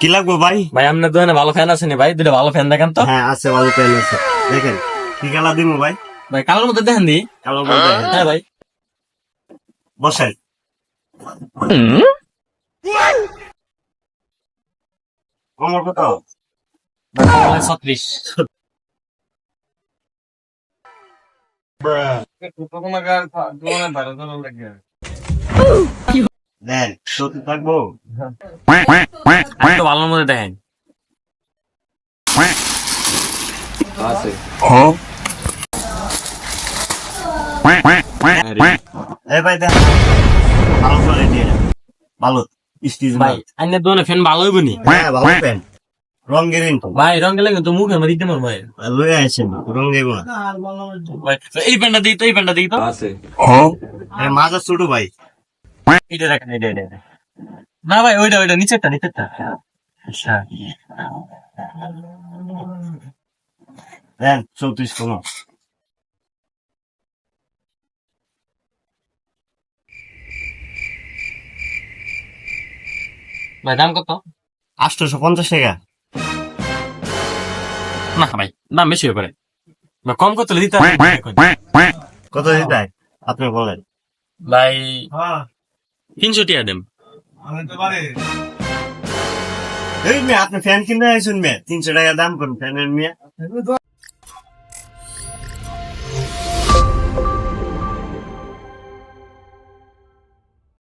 কি লাগবো ভাই? ভাই আপনার দোকানে ভালো ফ্যান আছে ভাই দুটো ভালো ফ্যান দেখেন তো। হ্যাঁ আছে ভালো পেন আছে। দেখেন কি কালার দিব ভাই? ভাই কালোর মধ্যে দেখেন দি। কালো বলতে হ্যাঁ। ভাই। বসেন। কমর কত ছত্রিশ। দেন সত্যি থাকব? দেখেন। ভাই ভালো স্টিচ ভাই আইনের দোকানে ফ্যান ভালো হইব নি? হ্যাঁ ভালো পেন রঙের তো ভাই রং গেলে কিন্তু মুখের মধ্যে দিতে ভাই। লয়ে আছেন রঙ না ভাই, এই প্যান্টটা দিই তো এই প্যান্টটা দিই তো। এই মাজা ছোট ভাই। এটা দেখেন এটা এটা এটা। না ভাই ওইটা ওইটা নিচেরটা নিচেরটা। আচ্ছা। দেন চৌত্রিশ কম। ভাই দাম কত? আটশোশো পঞ্চাশ টাকা। না ভাই দাম বেশি হয়ে পারে কম করতে দিতে হবে। কত দিতে আপনি বলেন। ভাই তিনশো টিয়া দেন। এই মেয়ে আপনি ফ্যান কিনে আইসুন মেয়ে। তিনশো টাকা দাম করুন ফ্যানের মেয়ে।